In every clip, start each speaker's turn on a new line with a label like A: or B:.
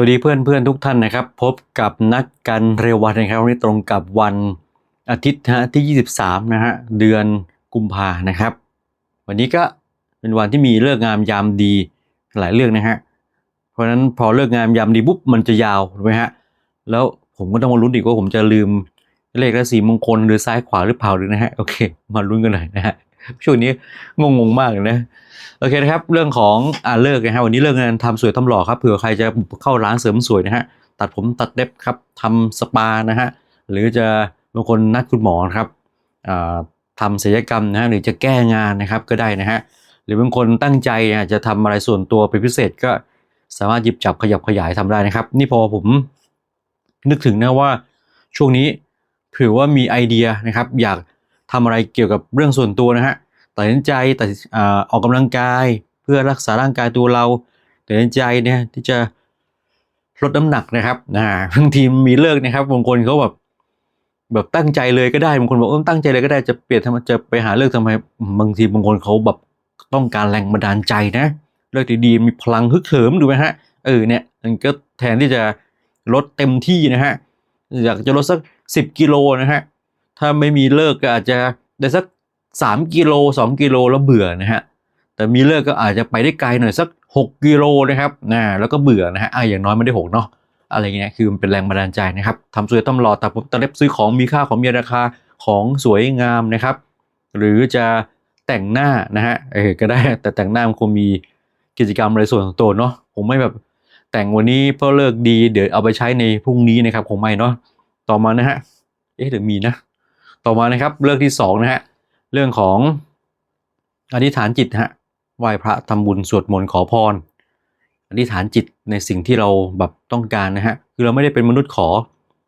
A: สวัสดีเพื่อนเพื่อนทุกท่านนะครับ พบกับนัดกันเร็ววันนะครับวันนี้ตรงกับวันอาทิตย์ฮะที่ 23 นะฮะเดือนกุมภานะครับ วันนี้ก็เป็นวันที่มีเลิกงามยามดีหลายเรื่องนะฮะเพราะฉะนั้นพอเลิกงามยามดีปุ๊บมันจะยาวถูกไหมฮะแล้วผมก็ต้องมาลุ้นอีกว่าผมจะลืมเลขและสีมงคลหรือซ้ายขวาหรือเปล่าหรือนะฮะโอเค มาลุ้นกันหน่อยนะฮะ ช่วงนี้งงๆมากเลยนะโอเคนะครับ เรื่องของอ่าเลิกนะฮะวันนี้เลิกงานทำสวยทำหล่อครับเผื่อใครจะเข้าร้านเสริมสวยนะฮะตัดผมตัดเล็บครับทำสปานะฮะหรือจะบางคนนัดคุณหมอครับอ่าทำศัลยกรรมนะฮะหรือจะแก้งานนะครับก็ได้นะฮะหรือบางคนตั้งใจอะจะทำอะไรส่วนตัวเป็นพิเศษก็สามารถหยิบจับขยับขยายทำได้นะครับ นี่พอผมนึกถึงนะว่าช่วงนี้เผื่อว่ามีไอเดียนะครับ อยาก ทำอะไรเกี่ยวกับเรื่องส่วนตัวนะฮะตัดสินใจตัดอออกกำลังกายเพื่อรักษาร่างกายตัวเราตัดสินใจเนี่ยที่จะลดน้ำหนักนะครับนะบางทีมีเลิกนะครับบางคนเขาแบบแบบตั้งใจเลยก็ได้บางคนบอกเออตั้งใจเลยก็ได้จะเปลี่ยนทำไมจะไปหาเลิกทำไมบางทีบางคนเขาแบบต้องการแรงบันดาลใจนะเลิกดีๆมีพลังฮึกเหิมดูไหมฮะเออเนี่ยมันก็แทนที่จะลดเต็มที่นะฮะอยากจะลดสักสิบกิโลนะฮะ ถ้าไม่มีเลิกก็อาจจะได้สักสามกิโลสองกิโลแล้วเบื่อนะฮะ แต่มีเลิกก็อาจจะไปได้ไกลหน่อยสักหกกิโลนะครับนะแล้วก็เบื่อนะฮะอะอย่างน้อยไม่ได้หกเนาะอะไรเงี้ยคือมันเป็นแรงบันดาลใจนะครับทำสวยต้องรอแตัดผมตัดเล็บซื้อของมีค่าของมีราคาของสวยงามนะครับ หรือจะแต่งหน้านะฮะเออก็ได้แต่แต่งหน้ามันคงมีกิจกรรมอะไรส่วนของตัวเนาะผมไม่แบบแต่งวันนี้เพราะเลิกดีเดี๋ยวเอาไปใช้ในพรุ่งนี้นะครับคงไม่เนาะต่อมานะฮะเอ๊ะหรือมีนะ ต่อมานะครับเลิกที่สองนะฮะเรื่องของอธิษฐานจิตฮะไหว้พระทำบุญสวดมนต์ขอพรอธิษฐานจิตในสิ่งที่เราแบบต้องการนะฮะคือเราไม่ได้เป็นมนุษย์ขอ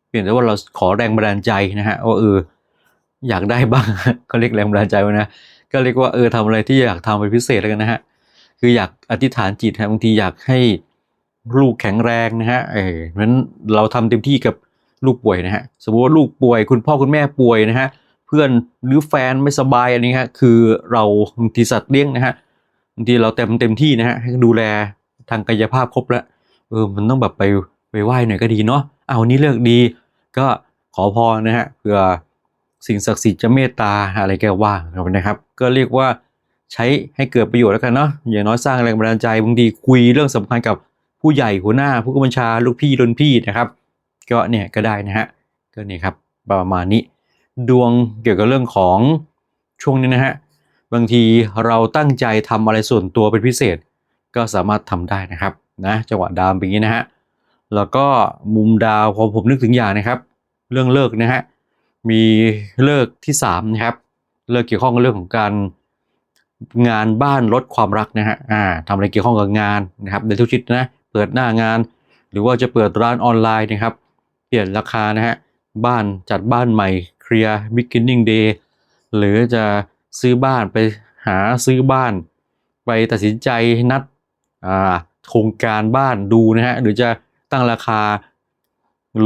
A: เพียงแต่ว่าเราขอแรงบันดาลใจนะฮะว่าเอออยากได้บ้างก็เรียกแรงบันดาลใจไว้นะก็เรียกว่าเออทำอะไรที่อยากทำเป็นพิเศษแล้วกันนะฮะคืออยากอธิษฐานจิตฮะบางทีอยากให้ลูกแข็งแรงนะฮะเออเพราะฉะนั้นเราทำเต็มที่กับ ลูกป่วยนะฮะสมมติว่าลูกป่วย คุณพ่อคุณแม่ป่วยนะฮะเพื่อนหรือแฟนไม่สบายอันนี้ฮะคือเราบางทีสัตว์เลี้ยงนะฮะบางทีเราเต็มเต็มที่นะฮะให้ดูแลทางกายภาพครบแล้วเออมันต้องแบบไปไปไหว้หน่อยก็ดีเนาะเอาวันนี้เลือกดี ก็ขอพรนะฮะเพื่อสิ่งศักดิ์สิทธิ์จะเมตตาอะไรแกว่านะครับ ก็เรียกว่าใช้ให้เกิดประโยชน์แล้วกันเนาะอย่างน้อยสร้างแรงบันดาลใจบางทีคุยเรื่องสำคัญกับผู้ใหญ่หัวหน้า ผู้กำกับบัญชาลูกพี่รุ่นพี่นะครับ ก็เนี่ยก็ได้นะฮะก็นี่ครับประมาณนี้ ดวงเกี่ยวกับเรื่องของช่วงนี้นะฮะบางทีเราตั้งใจทำอะไรส่วนตัวเป็นพิเศษ ก็สามารถทำได้นะครับนะจังหวะดาวเป็นอย่างนี้นะฮะแล้วก็มุมดาวพอผมนึกถึงอย่างนะครับ เรื่องเลิกนะฮะมีเลิกที่3นะครับเลิกเกี่ยวข้องกับเรื่องของการงานบ้านลดความรักนะฮะอ่าทำอะไรเกี่ยวข้องกับงานนะครับในทุกชิดนะเปิดหน้างาน หรือว่าจะเปิดร้านออนไลน์นะครับ เปลี่ยนราคานะฮะ บ้านจัดบ้านใหม่เคลียร์ beginning day หรือจะซื้อบ้านไปหาซื้อบ้าน ไปตัดสินใจนัดโครงการบ้านดูนะฮะ หรือจะตั้งราคา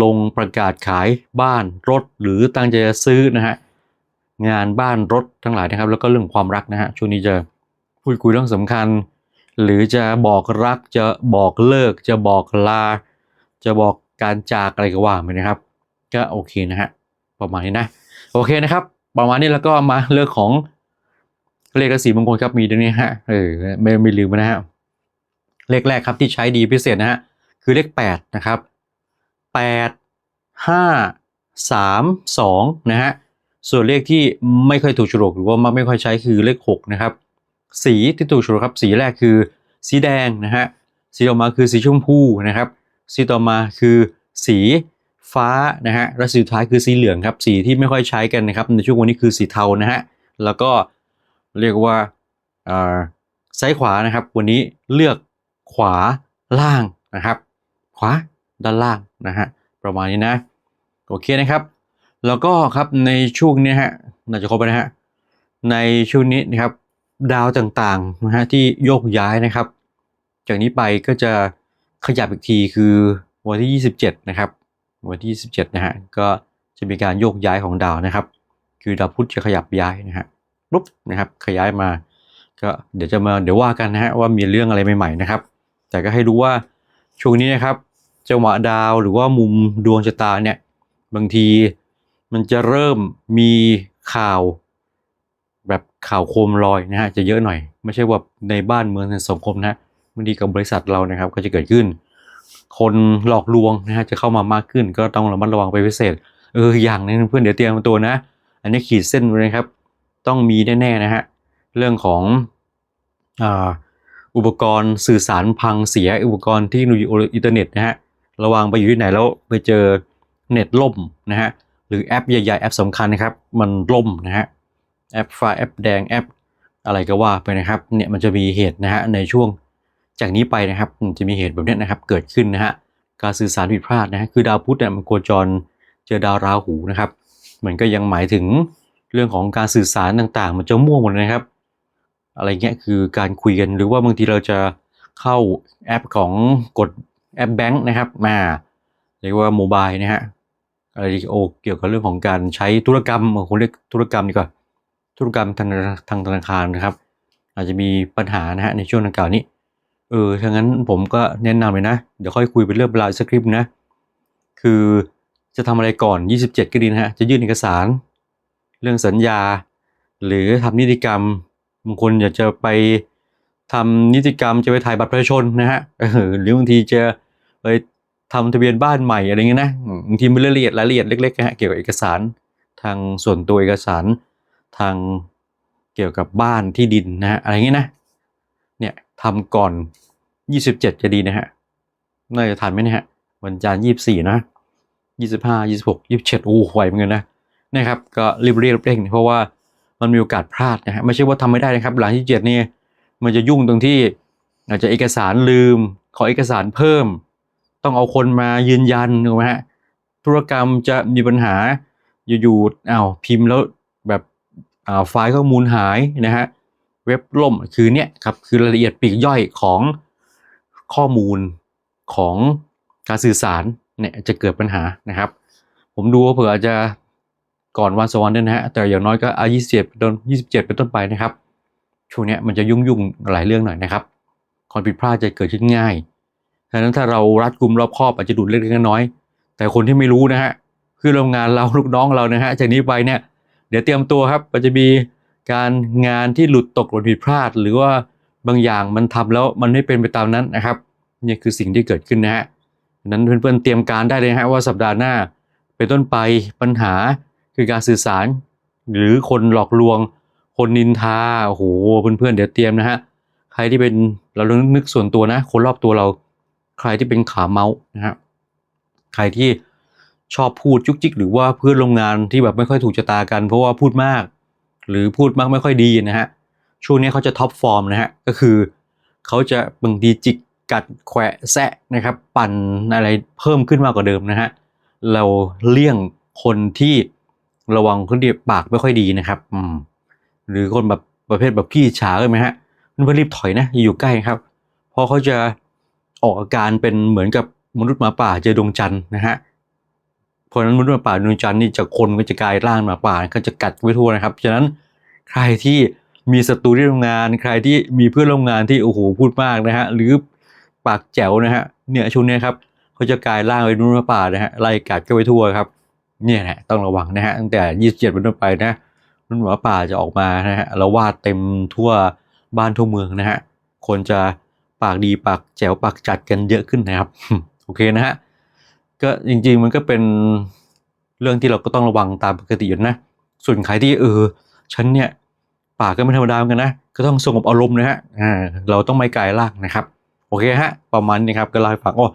A: ลงประกาศขายบ้านรถ หรือตั้งใจจะซื้อนะฮะ งานบ้านรถทั้งหลายนะครับ แล้วก็เรื่องความรักนะฮะช่วงนี้จะพูดคุยเรื่องสำคัญ หรือจะบอกรักจะบอกเลิก จะบอกลา จะบอก การจากอะไรก็ว่าไปนะครับ ก็โอเคนะฮะประมาณนี้นะ โอเคนะครับ ประมาณนี้แล้วก็มาเรื่องของเลขสีมงคลครับมีตรงนี้ฮะเออไม่ไม่ลืมนะฮะเลขแรกครับที่ใช้ดีพิเศษนะฮะคือเลขแปดนะครับแปดห้าสามสองนะฮะส่วนเลขที่ไม่ค่อยถูกฉลกหรือว่าไม่ค่อยใช้คือเลขหกนะครับ สีที่ถูกฉลกครับสีแรกคือสีแดงนะฮะสีต่อมาคือสีชมพูนะครับ สีต่อมาคือสีฟ้านะฮะและสีสุดท้ายคือสีเหลืองครับสีที่ไม่ค่อยใช้กันนะครับในช่วงวันนี้คือสีเทานะฮะแล้วก็เรียกว่าซ้ายขวานะครับ วันนี้เลือกขวาล่างนะครับ ขวาด้านล่างนะฮะประมาณนี้นะโอเคนะครับ แล้วก็ครับในช่วงนี้ฮะน่าจะครบนะฮะในช่วงนี้นะครับดาวต่างๆนะฮะที่โยกย้ายนะครับ จากนี้ไปก็จะ ขยับอีกทีคือวันที่ 27 นะครับ วันที่ 27 นะฮะ ก็จะมีการโยกย้ายของดาวนะครับ คือดาวพุธจะขยับย้ายนะฮะปุ๊บนะครับ ขยายมา ก็เดี๋ยวจะมาเดี๋ยวว่ากันนะฮะว่ามีเรื่องอะไรใหม่ๆนะครับ แต่ก็ให้รู้ว่าช่วงนี้นะครับจังหวะดาวหรือว่ามุมดวงชะตาเนี่ยบางทีมันจะเริ่มมีข่าวแบบข่าวโคมลอยนะฮะจะเยอะหน่อย ไม่ใช่ว่าในบ้านเมืองในสังคมนะ บางทีกับบริษัทเรานะครับ ก็จะเกิดขึ้น คนหลอกลวงนะฮะจะเข้ามามากขึ้น ก็ต้องระมัดระวังไปพิเศษ เอออย่างนึงเพื่อนเดี๋ยวเตรียมตัวนะ อันนี้ขีดเส้นไว้นะครับ ต้องมีแน่ๆนะฮะเรื่องของออุปกรณ์สื่อสารพังเสียอุปกรณ์ที่อยู่อินเทอร์เน็ตนะฮะระวังไปอยู่ที่ไหนแล้วไปเจอเน็ตล่มนะฮะหรือแอปใหญ่ๆแอปสำคัญนะครับ มันล่มนะฮะแอปไฟล์แอปแดงแอปอะไรก็ว่าไปนะครับเนี่ยมันจะมีเหตุนะฮะในช่วง จากนี้ไปนะครับจะมีเหตุแบบนี้นะครับเกิดขึ้นนะฮะการสื่อสารผิดพลาดนะฮะคือดาวพุธเนี่ยมันโคจรเจอดาวราหูนะครับ มันก็ยังหมายถึงเรื่องของการสื่อสารต่างๆ มันจะมั่วหมดนะครับ อะไรเงี้ยคือการคุยกันหรือว่าบางทีเราจะเข้าแอปของกดแอปแบงค์นะครับมาเรียกว่าโมบายนะฮะอะไรที่โอเกี่ยวกับเรื่องของการใช้ธุรกรรมบางคนเรียกธุรกรรมดีกว่าธุรกรรมทางทางธนาคารนะครับ อาจจะมีปัญหานะฮะในช่วงดังกล่าวนี้ เออถ้างั้นผมก็แนะนำเลยนะ เดี๋ยวค่อยคุยเป็นเรื่องเวลาวสคริปต์นะ คือจะทำอะไรก่อน 27 ก็ดีนะฮะ จะยื่นเอกสาร เรื่องสัญญา หรือทำนิติกรรม บางคนอยากจะไปทำนิติกรรมจะไปถ่ายบัตรประชาชนนะฮะหรือบางทีจะไปทำทะเบียนบ้านใหม่อะไรเงี้ยนะบางทีมันรายละเอียดรายละเอียดเล็กๆนะฮะเกี่ยวกับเอกสารทางส่วนตัวเอกสารทางเกี่ยวกับบ้านที่ดินนะฮะอะไรเงี้ยนะ ทำก่อน 27 จะดีนะฮะ น่าจะทันไหมเนี่ยฮะ วันจันทร์24 นะ 25 26 27โอ้ไหวเหมือนกันนะ นะครับ ก็รีบเรียบเร่ง เพราะว่ามันมีโอกาสพลาดนะฮะ ไม่ใช่ว่าทำไม่ได้นะครับ หลังที่7นี่มันจะยุ่งตรงที่อาจจะเอกสารลืม ขอเอกสารเพิ่ม ต้องเอาคนมายืนยันถูกไหมฮะ ธุรกรรมจะมีปัญหาอยู่ๆอ้าวพิมพ์แล้วแบบอ่าไฟล์ข้อมูลหายนะฮะ เว็บล่มคือเนี่ยครับคือรายละเอียดปลีกย่อยของข้อมูลของการสื่อสารเนี่ยจะเกิดปัญหานะครับ ผมดูเผื่ออาจจะก่อนวันสองวันด้วยนะฮะแต่อย่างน้อยก็อายี่สิบเจ็ดเป็นต้นยี่สิบเจ็ดเป็นต้นไปนะครับช่วงเนี้ยมันจะยุ่งยุ่งๆหลายเรื่องหน่อยนะครับความผิดพลาดจะเกิดขึ้นง่ายดังนั้นถ้าเรารัดกุมรอบครอบอาจจะดูดเล็กๆน้อยๆแต่คนที่ไม่รู้นะฮะคือโรงงานเราลูกน้องเรานะฮะจากนี้ไปเนี่ยเดี๋ยวเตรียมตัวครับมันจะมี การงานที่หลุดตกหล่นผิดพลาด หรือว่าบางอย่างมันทำแล้วมันไม่เป็นไปตามนั้นนะครับนี่คือสิ่งที่เกิดขึ้นนะฮะนั้นเพื่อนๆเตรียมการได้เลยฮะว่าสัปดาห์หน้า เป็นต้นไปปัญหาคือการสื่อสาร หรือคนหลอกลวง คนนินทาโอ้โหเพื่อนๆเดี๋ยวเตรียมนะฮะใครที่เป็นเราเรื่องนึกส่วนตัวนะ คนรอบตัวเราใครที่เป็นขาเมาส์นะฮะใครที่ชอบพูดจุกจิกหรือว่าเพื่อนโรงงานที่แบบไม่ค่อยถูกชะตากัน เพราะว่าพูดมาก หรือพูดมากไม่ค่อยดีนะฮะช่วงนี้เขาจะท็อปฟอร์มนะฮะก็คือเขาจะบางทีจิกกัดแขวะแซะนะครับปั่นอะไรเพิ่มขึ้นมากกว่าเดิมนะฮะเราเลี่ยงคนที่ระวังคนที่ปากไม่ค่อยดีนะครับอืมหรือคนแบบประเภทแบบขี้ฉาเลยไหมฮะเพื่อนรีบถอยนะอยู่ใกล้ครับเพราะเขาจะออกอาการเป็นเหมือนกับมนุษย์หมาป่าเจอดวงจันทร์นะฮะเราะฉะนั้นมนุษย์หมาป่าดวงจันทร์นี่จากคนก็จะกลายร่างมาป่าก็จะกัดไว้ทั่วนะครับฉะนั้นใครที่มีศัตรูที่ทำงาน ใครที่มีเพื่อนร่วมงานที่โอ้โหพูดมากนะฮะหรือปากแจ๋วนะฮะเนี่ยช่วงนี้ครับเขาจะกลายร่างเป็นมนุษย์หมาป่านะฮะไล่กัดกันไว้ทั่วครับเนี่ยแหละต้องระวังนะฮะตั้งแต่27เป็นต้นไปนะมนุษย์หมาป่าจะออกมานะฮะแล้ววาดเต็มทั่วบ้านทั่วเมืองนะฮะคนจะปากดีปากแจ๋วปากจัดกันเยอะขึ้นนะครับโอเคนะฮะ ก็จริง ๆ มันก็เป็นเรื่องที่เราก็ต้องระวังตามปกติอยู่นะ ส่วนใครที่เออฉันเนี่ยปากก็ไม่ธรรมดาเหมือนกันนะ ก็ต้องสงบอารมณ์นะฮะอ่าเราต้องไม่กายล่างนะครับ โอเคฮะ ประมาณนี้ครับก็เล่าให้ฟังโอ้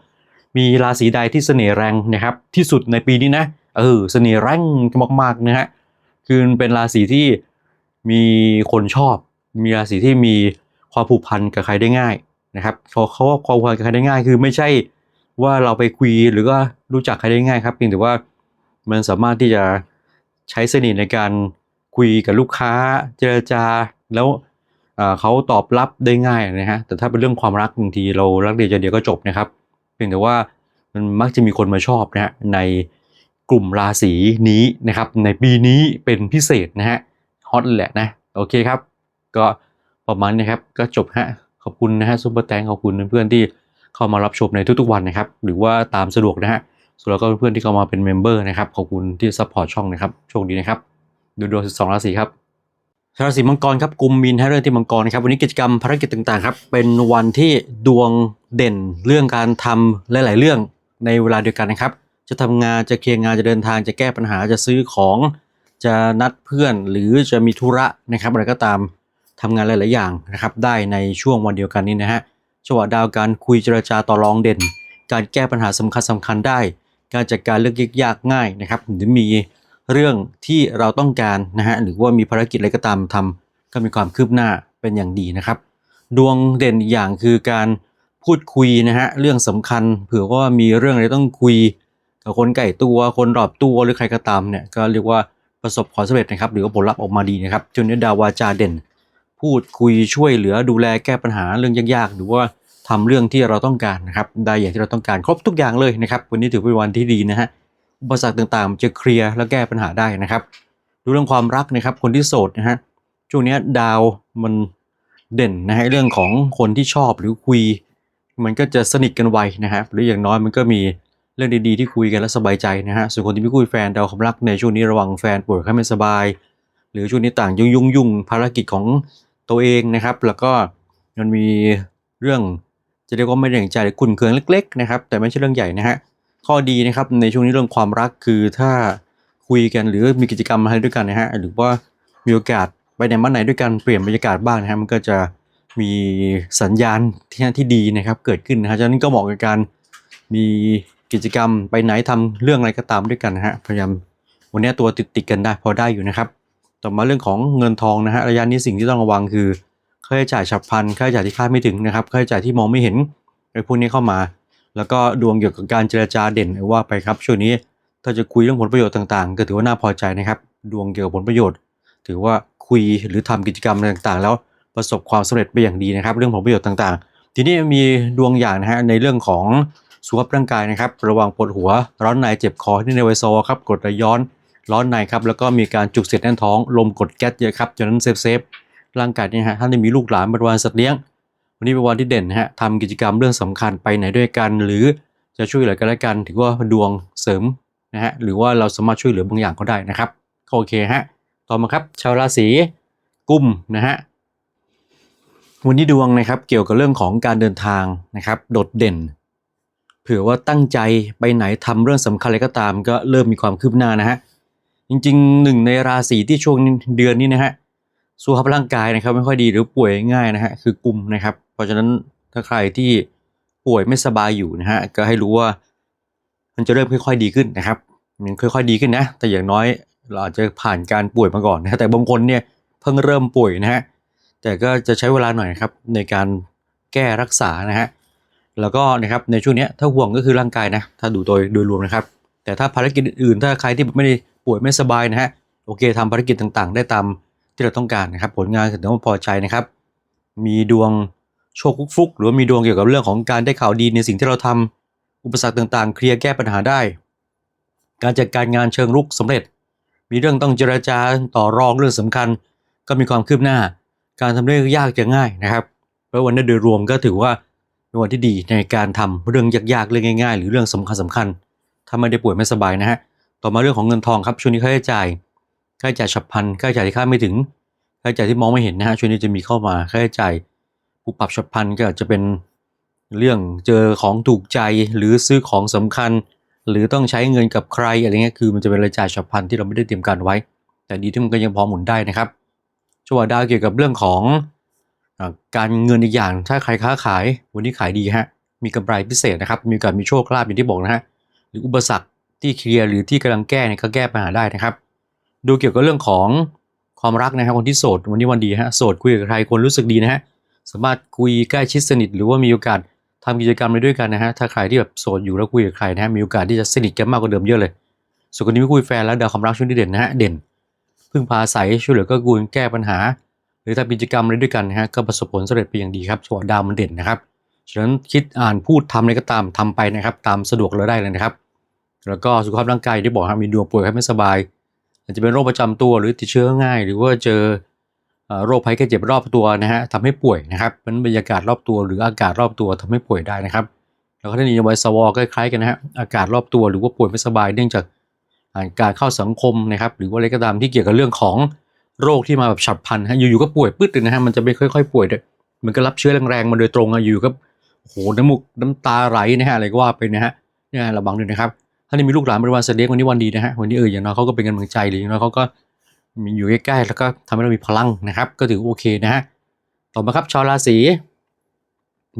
A: มีราศีใดที่เสน่ห์แรงนะครับ ที่สุดในปีนี้นะ เออเสน่ห์แรงมากๆนะฮะ คือเป็นราศีที่มีคนชอบ มีราศีที่มีความผูกพันกับใครได้ง่ายนะครับเขาเขาว่าความผูกพันกับใครได้ง่าย คือไม่ใช่ ว่าเราไปคุยหรือว่ารู้จักใครได้ง่ายครับเพียงแต่ว่ามันสามารถที่จะใช้เสน่ห์ในการคุยกับลูกค้าเจรจาแล้วเขาตอบรับได้ง่ายนะฮะแต่ถ้าเป็นเรื่องความรักบางทีเรารักเดียวใจเดียวก็จบนะครับ เพียงแต่ว่ามันมักจะมีคนมาชอบนะฮะในกลุ่มราศีนี้นะครับ ในปีนี้เป็นพิเศษนะฮะฮอตแหละนะโอเคครับ ก็ประมาณนี้ครับก็จบฮะขอบคุณนะฮะซุปเปอร์แตงขอบคุณเพื่อนๆที่ เข้ามารับชมในทุกๆวันนะครับ หรือว่าตามสะดวกนะฮะส่วนแล้วก็เพื่อนๆที่เข้ามาเป็นเมมเบอร์นะครับ ขอบคุณที่ซัพพอร์ตช่องนะครับ โชคดีนะครับ ดูดวง12 ราศีครับราศีมังกรครับกลุ่มมินให้เรื่องที่มังกรนะครับวันนี้กิจกรรมภารกิจต่างๆครับเป็นวันที่ดวงเด่นเรื่องการทำหลาย ๆ เรื่องในเวลาเดียวกันนะครับ จะทำงานจะเคลียร์งานจะเดินทางจะแก้ปัญหาจะซื้อของ จะนัดเพื่อนหรือจะมีธุระนะครับอะไรก็ตามทำงานหลาย ๆ อย่างนะครับ ได้ในช่วงวันเดียวกันนี้นะฮะ จังหวะดาวการคุยเจรจาต่อรองเด่น การแก้ปัญหาสำคัญสำคัญได้ การจัดการเรื่องยากง่ายนะครับหรือมีเรื่องที่เราต้องการนะฮะหรือว่ามีภารกิจอะไรก็ตามทำก็มีความคืบหน้าเป็นอย่างดีนะครับ ดวงเด่นอีกอย่างคือการพูดคุยนะฮะเรื่องสำคัญ เผื่อว่ามีเรื่องอะไรต้องคุยกับคนใกล้ตัวคนรอบตัวหรือใครก็ตามเนี่ยก็เรียกว่าประสบความสำเร็จนะครับ หรือว่าผลลัพธ์ออกมาดีนะครับจนนี้ดาววาจาเด่น พูดคุยช่วยเหลือดูแลแก้ปัญหาเรื่องยากๆ หรือว่าทำเรื่องที่เราต้องการนะครับได้อย่างที่เราต้องการครบทุกอย่างเลยนะครับวันนี้ถือเป็นวันที่ดีนะฮะอุปสรรคต่างๆมันจะเคลียร์และแก้ปัญหาได้นะครับดูเรื่องความรักนะครับคนที่โสดนะฮะช่วงนี้ดาวมันเด่นนะฮะเรื่องของคนที่ชอบหรือคุย มันก็จะสนิทกันไวนะฮะหรืออย่างน้อยมันก็มีเรื่องดีๆที่คุยกันแล้วสบายใจนะฮะส่วนคนที่ไม่คุยแฟนดาวความรักในช่วงนี้ระวังแฟนป่วยไข้ไม่สบาย หรือช่วงนี้ต่างยุ่งยุ่งยุ่งภารกิจของ ตัวเองนะครับ แล้วก็มันมีเรื่องจะเรียกว่าไม่ได้อย่างใจหรือขุ่นเคืองเล็ก ๆ นะครับ แต่ไม่ใช่เรื่องใหญ่นะฮะข้อดีนะครับในช่วงนี้เรื่องความรักคือถ้าคุยกันหรือมีกิจกรรมอะไรด้วยกันนะฮะหรือว่ามีโอกาสไปไหนมาไหนด้วยกันเปลี่ยนบรรยากาศบ้างนะฮะมันก็จะมีสัญญาณที่ที่ดีนะครับเกิดขึ้นนะฮะฉะนั้นก็เหมาะกับการมีกิจกรรมไปไหนทำเรื่องอะไรก็ตามด้วยกันนะฮะพยายามวันนี้ตัวติดติดกันได้พอได้อยู่นะครับ ต่อมาเรื่องของเงินทองนะฮะระยะนี้สิ่งที่ต้องระวังคือค่าใช้จ่ายฉับพลันค่าใช้จ่ายที่คาดไม่ถึงนะครับค่าใช้จ่ายที่มองไม่เห็นไอ้พวกนี้เข้ามา แล้วก็ดวงเกี่ยวกับการเจรจาเด่นว่าไปครับช่วงนี้ถ้าจะคุยเรื่องผลประโยชน์ต่างๆ ก็ถือว่าน่าพอใจนะครับ ดวงเกี่ยวกับผลประโยชน์ ถือว่าคุยหรือทำกิจกรรมต่างๆ แล้วประสบความสำเร็จไปอย่างดีนะครับ เรื่องผลประโยชน์ต่างๆ ทีนี้มีดวงอย่างนะฮะในเรื่องของสุขภาพร่างกายนะครับ ระวังปวดหัวร้อนในเจ็บคอที่ในไวโซครับกดไหลย้อน ร้อนในครับแล้วก็มีการจุกเสียดแน่นท้องลมกดแก๊สเยอะครับฉะนั้นเซฟเซฟร่างกายเนี่ยฮะท่านที่มีลูกหลานเป็นวันสัตว์เลี้ยง วันนี้เป็นวันที่เด่นนะฮะทำกิจกรรมเรื่องสำคัญไปไหนด้วยกัน หรือจะช่วยเหลือกันและกัน ถือว่าดวงเสริมนะฮะหรือว่าเราสามารถช่วยเหลือบางอย่างก็ได้นะครับโอเคฮะต่อมาครับชาวราศีกุมนะฮะวันนี้ดวงนะครับเกี่ยวกับเรื่องของการเดินทางนะครับโดดเด่นเผื่อว่าตั้งใจไปไหนทำเรื่องสำคัญอะไรก็ตาม ก็เริ่มมีความคืบหน้านะฮะ จริงๆหนึ่งในราศีที่ช่วงเดือนนี้นะฮะสุขภาพร่างกายนะครับไม่ค่อยดีหรือป่วยง่ายนะฮะคือกลุ่มนะครับ เพราะฉะนั้นถ้าใครที่ป่วยไม่สบายอยู่นะฮะก็ให้รู้ว่ามันจะเริ่มค่อยๆดีขึ้นนะครับมันค่อยๆดีขึ้นนะ แต่อย่างน้อยเราอาจจะผ่านการป่วยมาก่อนนะแต่บางคนเนี่ยเพิ่งเริ่มป่วยนะฮะแต่ก็จะใช้เวลาหน่อยครับในการแก้รักษานะฮะแล้วก็นะครับในช่วงนี้ถ้าห่วงก็คือร่างกายนะถ้าดูโดยโดยรวมนะครับ แต่ถ้าภารกิจอื่นถ้าใครที่ไม่ได้ ป่วยไม่สบายนะฮะโอเคทำภารกิจต่างๆ ได้ตามที่เราต้องการนะครับผลงานถือว่าพอใจนะครับ มีดวงโชคฟุกๆหรือว่ามีดวงเกี่ยวกับเรื่องของการได้ข่าวดีในสิ่งที่เราทำอุปสรรคต่างๆ เคลียร์แก้ปัญหาได้ การจัดการงานเชิงรุกสำเร็จ มีเรื่องต้องเจรจาต่อรองเรื่องสำคัญ ก็มีความคืบหน้า การทำเรื่องยากจะง่ายนะครับเพราะวันนี้โดยรวมก็ถือว่าเป็นวันที่ดีในการทำเรื่องยากๆเรื่องง่าย ๆ หรือเรื่องสำคัญสำคัญๆถ้าไม่ได้ป่วยไม่สบายนะฮะ ต่อมาเรื่องของเงินทองครับช่วงนี้ค่าใช้จ่ายค่าใช้จ่ายฉับพลันค่าใช้จ่ายที่คาดไม่ถึงค่าใช้จ่ายที่มองไม่เห็นนะฮะช่วงนี้จะมีเข้ามาค่าใช้จ่ายปุบปรับฉับพลันก็อาจจะเป็นเรื่องเจอของถูกใจหรือซื้อของสำคัญ หรือต้องใช้เงินกับใครอะไรเงี้ยคือมันจะเป็นรายจ่ายฉับพลันที่เราไม่ได้เตรียมการไว้ แต่ดีที่มันก็ยังพอหมุนได้นะครับจังหวะดาวเกี่ยวกับเรื่องของอการเงินอีกอย่างถ้าใครค้าขายวันนี้ขายดีฮะมีกำไรพิเศษนะครับมีกาสมีโชคลาภอย่างที่บอกนะฮะหรืออุปสรรค ที่เคลียร์หรือที่กำลังแก้เนี่ยก็แก้ปัญหาได้นะครับ ดูเกี่ยวกับเรื่องของความรักนะครับคนที่โสดวันนี้วันดีฮะโสดคุยกับใครคนรู้สึกดีนะฮะสามารถคุยใกล้ชิดสนิท หรือว่ามีโอกาสทำกิจกรรมอะไรด้วยกันนะฮะถ้าใครที่แบบโสดอยู่แล้วคุยกับใครนะฮะมีโอกาสที่จะสนิทกันมากกว่าเดิมเยอะเลย ส่วนคนที่ไม่คุยแฟนแล้วดาวความรักช่วงนี้เด่นนะฮะเด่นพึ่งพาอาศัยช่วยเหลือก็กูลแก้ปัญหา หรือทำกิจกรรมอะไรด้วยกันนะฮะก็ประสบผลสำเร็จไปอย่างดีครับจังหวะดาวมันเด่นนะครับฉะนั้นคิดอ่านพูดทำอะไรก็ตามทำไปนะครับ ตามสะดวกเราได้เลยนะครับ แล้วก็สุขภาพร่างกายที่บอกครับมีดวงป่วยไข้ไม่สบาย อาจจะเป็นโรคประจำตัวหรือติดเชื้อง่าย หรือว่าเจอโรคภัยแค่เจ็บรอบตัวนะฮะทำให้ป่วยนะครับมันบรรยากาศรอบตัวหรืออากาศรอบตัวทำให้ป่วยได้นะครับ แล้วก็ถ้ามีไวสวอก็คล้ายกันนะฮะอากาศรอบตัวหรือว่าป่วยไม่สบายเนื่องจากการเข้าสังคมนะครับหรือว่าอะไรก็ตามที่เกี่ยวกับเรื่องของโรคที่มาแบบฉับพลันฮะอยู่ๆก็ป่วยปึ๊ดเลยนะฮะมันจะไม่ค่อยๆป่วยด้มันก็รับเชื้อแรงๆมาโดยตรงอะอยู่ก็โอ้โหน้ำมูกน้ำตาไหลนะฮะอะไรก็ว่าไปนะฮะเนี่ยระวังด้วยนะครับ ถ้านี่มีลูกหลานบริวารเสด็จวันนี้วันดีนะฮะวันนี้เอออย่างน้อยเขาก็เป็นกำลังใจหรืออย่างน้อยเขาก็มีอยู่ใกล้ๆแล้วก็ทำให้เรามีพลังนะครับ ก็ถือโอเคนะฮะต่อมาครับชาวราศี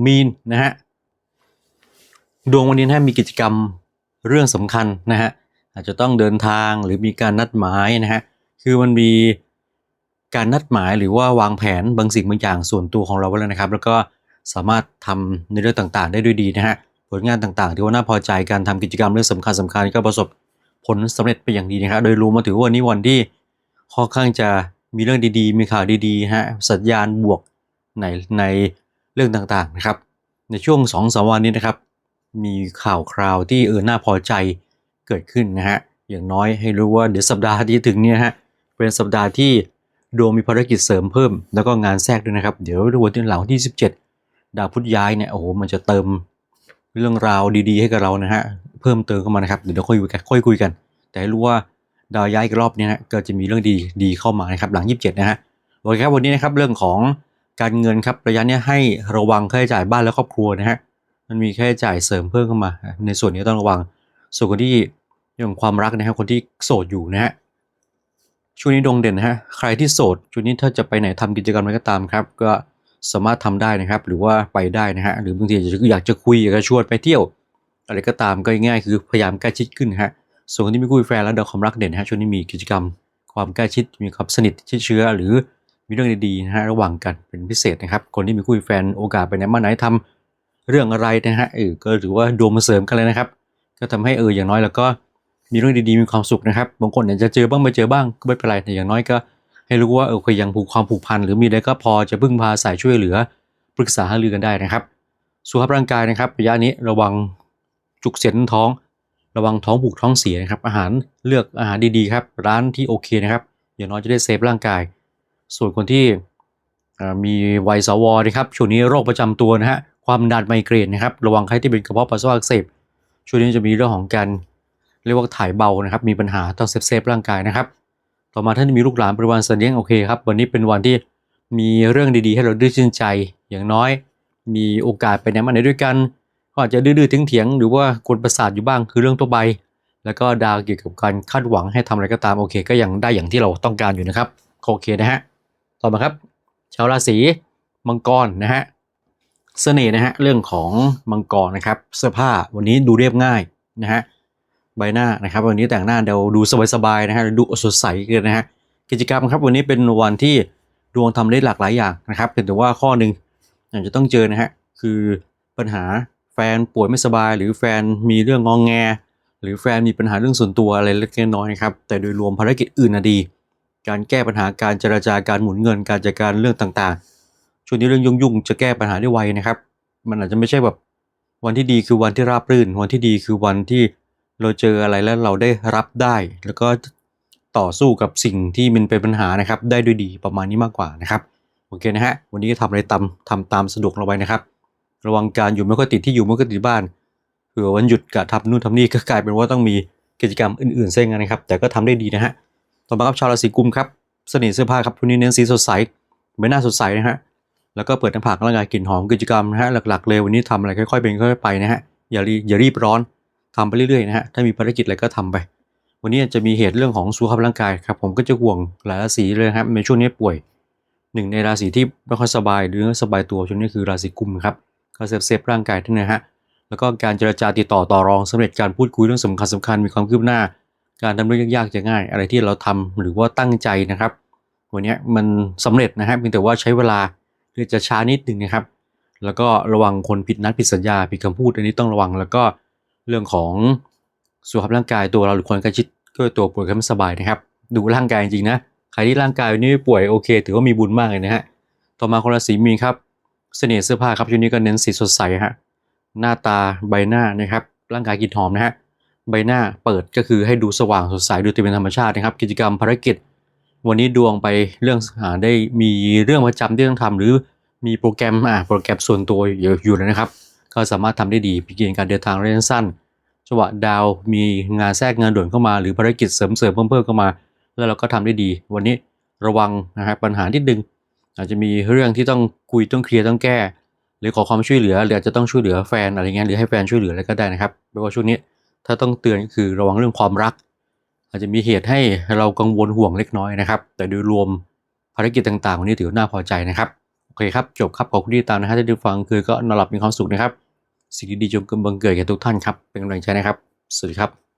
A: มีนนะฮะดวงวันนี้นะฮะมีกิจกรรมเรื่องสำคัญนะฮะอาจจะต้องเดินทางหรือมีการนัดหมายนะฮะคือมันมีการนัดหมายหรือว่าวางแผนบางสิ่งบางอย่างส่วนตัวของเราไว้แล้วนะครับ แล้วก็สามารถทำในเรื่องต่างๆ ได้ด้วยดีนะฮะ ผลงานต่างๆ ที่ว่าน่าพอใจการทำกิจกรรมเรื่องสำคัญสำคัญก็ประสบผลสำเร็จไปอย่างดีนะครับโดยรวมมาถือว่าวันนี้วันที่ค่อนข้างจะมีเรื่องดีๆ มีข่าวดีๆฮะสัญญาณบวกในในเรื่องต่างๆนะครับ ในช่วง2อสวันนี้นะครับ มีข่าวคราวที่เออน่าพอใจเกิดขึ้นนะฮะอย่างน้อยให้รู้ว่าเดี๋ยวสัปดาห์ที่ถึงเนี่ยฮะเป็นสัปดาห์ที่ดวงมีภารกิจเสริมเพิ่ม แล้วก็งานแทรกด้วยนะครับ เดี๋ยววันที่หลังที่ 17 ดาวพุธย้ายเนี่ยโอ้โหมันจะเติม เรื่องราวดีๆให้กับเรานะฮะเพิ่มเติมเข้ามานะครับเดี๋ยวเราค่อยคุยกันค่อยคุยกัน แต่ให้รู้ว่าดาวย้ายอีกรอบนี้นะก็จะมีเรื่องดีดีเข้ามานะครับหลัง 27 นะฮะโอเคครับวันนี้นะครับเรื่องของการเงินครับระยะนี้ให้ระวังค่าใช้จ่ายบ้านและครอบครัวนะฮะมันมีค่าใช้จ่ายเสริมเพิ่มเข้ามา ในส่วนนี้ต้องระวัง ส่วนคนที่เรื่องความรักนะครับคนที่โสดอยู่นะฮะช่วงนี้ดวงเด่นนะฮะใครที่โสดช่วงนี้ถ้าจะไปไหนทำกิจกรรมอะไรก็ตามครับ ก็ สามารถทำได้นะครับ หรือว่าไปได้นะฮะหรือบางทีอยากจะคุยอยากจะชวนไปเที่ยว อะไรก็ตามก็ง่ายคือพยายามใกล้ชิดขึ้นฮะส่วนคนที่มีคู่แฟนแล้วดาความรักเด่นฮะช่วงนี้มีกิจกรรม ความใกล้ชิดมีความสนิทชิดเชื้อ หรือมีเรื่องดีๆนะฮะระหว่างกันเป็นพิเศษนะครับ คนที่มีคู่แฟนโอกาสไปไหนมาไหนทำเรื่องอะไรนะฮะเออก็ถือว่าดวงมาเสริมกันเลยนะครับ ก็ทำให้เอออย่างน้อยแล้วก็มีเรื่องดีๆมีความสุขนะครับบางคนอยากจะเจอบ้างไม่เจอบ้างก็ไม่เป็นไรแต่อย่างน้อยก็ ให้รู้ว่าเออเคยยังผูกความผูกพันหรือมีอะไรก็พอจะพึ่งพาสายช่วยเหลือปรึกษาหารือกันได้นะครับ สุขภาพร่างกายนะครับระยะนี้ระวังจุกเสียดท้อง ระวังท้องผูกท้องเสียนะครับ อาหารเลือกอาหารดีๆครับ ร้านที่โอเคนะครับอย่างน้อยจะได้เซฟร่างกาย ส่วนคนที่มีวัยสวนะครับช่วงนี้โรคประจำตัวนะฮะความดันไมเกรนนะครับ ระวังใครที่เป็นกระเพาะปัสสาวะอักเสบช่วงนี้จะมีเรื่องของการเรียกว่าถ่ายเบานะครับ มีปัญหาต้องเซฟเซฟร่างกายนะครับ ต่อมาท่านมีลูกหลานบริวารเสนียงโอเคครับ วันนี้เป็นวันที่มีเรื่องดีๆ ให้เราได้อชื่นใจ อย่างน้อย มีโอกาสไปไหนมาไหนด้วยกัน ก็อาจจะดื้อๆเถียงๆหรือว่ากวนประสาทอยู่บ้างคือเรื่องตัวใบ แล้วก็ดาวเกี่ยวกับการคาดหวังให้ทำอะไรก็ตามโอเค ก็ยังได้อย่างที่เราต้องการอยู่นะครับโอเคนะฮะต่อมาครับ ชาวราศีมังกรนะฮะเสน่ห์นะฮะเรื่องของมังกรนะครับ เสื้อผ้าวันนี้ดูเรียบง่ายนะฮะ ใบหน้านะครับวันนี้แต่งหน้าเดี๋ยวดูสบายๆนะฮะดูสดใสกันนะฮะกิจกรรมครับวันนี้เป็นวันที่ดวงทำได้หลากหลายอย่างนะครับเพียงแต่ว่าข้อหนึ่งอาจจะต้องเจอนะฮะคือปัญหาแฟนป่วยไม่สบาย หรือแฟนมีเรื่องงองแง หรือแฟนมีปัญหาเรื่องส่วนตัวอะไรเล็กน้อยนะครับแต่โดยรวมภารกิจอื่นนะดี การแก้ปัญหาการเจรจาการหมุนเงิน การจัดการเรื่องต่างๆช่วงนี้เรื่องยุ่งๆจะแก้ปัญหาได้ไวนะครับ มันอาจจะไม่ใช่แบบวันที่ดีคือวันที่ราบรื่น วันที่ดีคือวันที่ เราเจออะไรแล้วเราได้รับได้ แล้วก็ต่อสู้กับสิ่งที่มันเป็นปัญหานะครับ ได้ด้วยดีประมาณนี้มากกว่านะครับโอเคนะฮะวันนี้ก็ทำอะไรตามทำตามสะดวกเราไว้นะครับ ระวังการอยู่ไม่ค่อยติดที่อยู่ไม่ค่อยติดบ้านเผื่อวันหยุดกะทำนู่นทำนี่ก็กลายเป็นว่าต้องมีกิจกรรมอื่นๆเส้นกันนะครับ แต่ก็ทำได้ดีนะฮะต่อมาครับชาวราศีกุมครับเสน่ห์เสื้อผ้าครับทุนนี้เน้นสีสดใสใบหน้าสดใสนะฮะแล้วก็เปิดหน้าผากร่างกายกลิ่นหอมกิจกรรมนะฮะหลักๆเลยวันนี้ทำอะไรค่อยๆเป็นค่อยๆไปนะฮะอย่ารีอย่ารีบร้อน ทำไปเรื่อยๆนะฮะถ้ามีภารกิจอะไรก็ทำไป วันนี้จะมีเหตุเรื่องของสุขภาพร่างกายครับผมก็จะห่วงหลายราศีเลยครับในช่วงนี้ป่วยหนึ่งในราศีที่ไม่ค่อยสบายหรือสบายตัวช่วงนี้คือราศีกุมครับก็เซฟเซฟร่างกายทั้งนะฮะแล้วก็การเจรจาติดต่อต่อรองสำเร็จการพูดคุยเรื่องสำคัญสำคัญมีความคืบหน้า การทำเรื่องยากๆจะง่าย อะไรที่เราทำหรือว่าตั้งใจนะครับวันนี้มันสำเร็จนะครับเพียงแต่ว่าใช้เวลาหรือจะช้านิดหนึ่งนะครับ แล้วก็ระวังคนผิดนัดผิดสัญญาผิดคำพูดอันนี้ต้องระวังแล้วก็ เรื่องของสุขภาพร่างกายตัวเราหรือคนใกล้ชิดก็ตัวป่วยก็ไม่สบายนะครับ ดูร่างกายจริงๆนะใครที่ร่างกายวันนี้ป่วยโอเค ถือว่ามีบุญมากเลยนะฮะต่อมาคนราศีมีนครับเสน่ห์เสื้อผ้าครับช่วงนี้ก็เน้นสีสดใสฮะหน้าตาใบหน้านะครับ ร่างกายกลินหอมนะฮะใบหน้าเปิดก็คือให้ดูสว่างสดใสดูเป็นธรรมชาตินะครับ กิจกรรมภารกิจ วันนี้ดวงไปเรื่องหาได้มีเรื่องประจำที่ต้องทำหรือมีโปรแกรมอ่าโปรแกรมส่วนตัวอยู่อยู่แล้วนะครับ ก็สามารถทำได้ดีมีเกณฑ์การเดินทางระยะสั้นจังหวะดาวมีงานแทรกงานด่วนเข้ามา หรือภารกิจเสริมเสริมเพิ่มเพิ่มเข้ามา แล้วเราก็ทำได้ดี วันนี้ระวังนะฮะปัญหาที่ดึง อาจจะมีเรื่องที่ต้องคุยต้องเคลียร์ต้องแก้ หรือขอความช่วยเหลือหรืออาจจะต้องช่วยเหลือแฟนอะไรเงี้ยหรือให้แฟนช่วยเหลืออะไรก็ได้นะครับแปลว่าช่วงนี้ถ้าต้องเตือนก็คือระวังเรื่องความรัก อาจจะมีเหตุให้เรากังวลห่วงเล็กน้อยนะครับ แต่โดยรวมภารกิจต่างๆ วันนี้ถือว่าน่าพอใจนะครับ เคครับ จบครับ ขอบคุณที่ติดตามนะฮะที่ได้ฟังคือก็นอนหลับมีความสุขนะครับ สิ่งดีๆจงเกิดบังเกิดแก่ทุกท่านครับ เป็นกำลังใจนะครับ สวัสดีครับ